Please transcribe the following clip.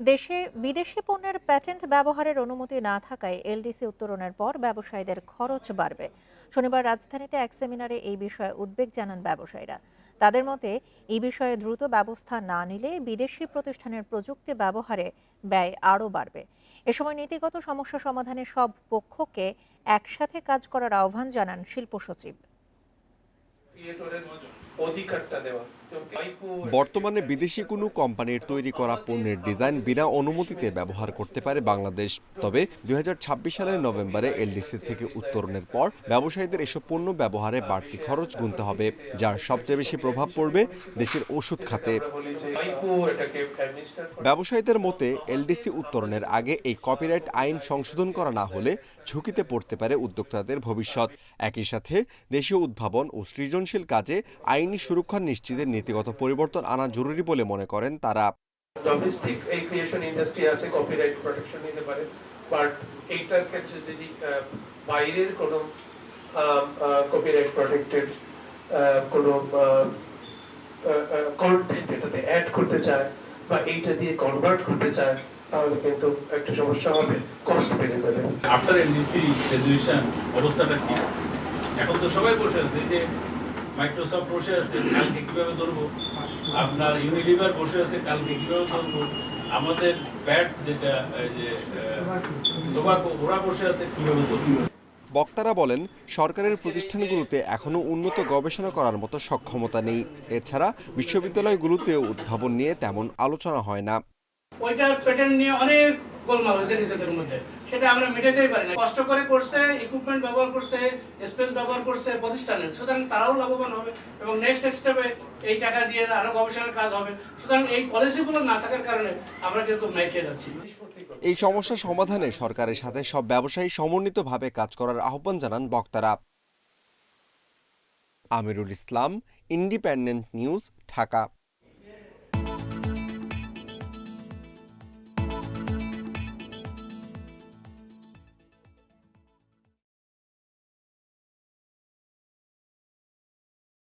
দেশে বিদেশি পণ্যের প্যাটেন্ট ব্যবহারের অনুমতি না থাকায় এলডিসি উত্তরণের পর ব্যবসায়ীদের খরচ বাড়বে। শনিবার রাজধানীতে এক সেমিনারে এই বিষয়ে উদ্বেগ জানান ব্যবসায়ীরা। তাদের মতে, এই বিষয়ে দ্রুত ব্যবস্থা না নিলে বিদেশি প্রতিষ্ঠানের প্রযুক্তি ব্যবহারে ব্যয় আরও বাড়বে। এ সময় নীতিগত সমস্যা সমাধানে সব পক্ষকে একসাথে কাজ করার আহ্বান জানান শিল্প সচিব। অধিকারটা দেওয়া। বর্তমানে বিদেশি কোনো কোম্পানির তৈরি করা পণ্যের ডিজাইন বিনা অনুমতিতে ব্যবহার করতে পারে বাংলাদেশ। তবে দুই হাজার ছাব্বিশ সালের নভেম্বরে এলডিসি থেকে উত্তরণের পর ব্যবসায়ীদের এসব পণ্য ব্যবহারে বাড়তি খরচ গুনতে হবে, যার সবচেয়ে বেশি প্রভাব পড়বে দেশের ওষুধ খাতে। ব্যবসায়ীদের মতে, এলডিসি উত্তরণের আগে এই কপিরাইট আইন সংশোধন করা না হলে ঝুঁকিতে পড়তে পারে উদ্যোক্তাদের ভবিষ্যৎ। একই সাথে দেশীয় উদ্ভাবন ও সৃজনশীল কাজে আইনি সুরক্ষা নিশ্চিতের নীতিগত পরিবর্তন আনা জরুরি বলে মনে করেন তারা। ডোমেস্টিক এই ক্রিয়েশন ইন্ডাস্ট্রি আছে কপিরাইট প্রোটেকশন নিতে পারে বাট এইটার ক্ষেত্রে যদি বাইরের কোনো কপিরাইট প্রোটেক্টেড কোনো কন্টেন্ট এটাতে অ্যাড করতে চায় বা এইটা দিয়ে কনভার্ট করতে চায় তাহলে কিন্তু একটা সমস্যা হবে কষ্ট বেড়ে যাবে। আফটার এলডিসি গ্রাজুয়েশন অবস্থাটা কি? এখন তো সবাই বসে আছে যে মাইক্রোসফট বসে আছে কালকে কীভাবে ধরবো? আপনার ইউনিলিভার বসে আছে কালকে কীভাবে ধরবো? আমাদের ব্যাট যেটা যে টোবাকো ওরা বসে আছে কীভাবে ধরবো? বক্তারা বলেন সরকারের প্রতিষ্ঠানগুলোতে এখনও উন্নত গবেষণা করার মতো সক্ষমতা নেই। এছাড়া বিশ্ববিদ্যালয়গুলোতেও উদ্ভাবন নিয়ে তেমন আলোচনা হয় না। ওইটার প্যাটার্ন নিয়ে অনেক গোলমাল হয়েছে নিজেদের মধ্যে। সেটা আমরা মেটাতেই পারি না। কষ্ট করে করছে ইকুইপমেন্ট ব্যবহার করছে স্পেস ব্যবহার করছে প্রতিষ্ঠানের। সুতরাং তারাও লাভবান হবে এবং নেক্সট স্টেপে এই টাকা দিয়ে আরও গবেষণার কাজ হবে। সুতরাং এই পলিসিগুলো না থাকার কারণে আমরা কিন্তু মাইকে যাচ্ছি। এই সমস্যা সমাধানে সরকারের সাথে সব ব্যবসায়ী সমন্বিতভাবে কাজ করার আহ্বান জানান বক্তারা। Amirul Islam independent news Dhaka.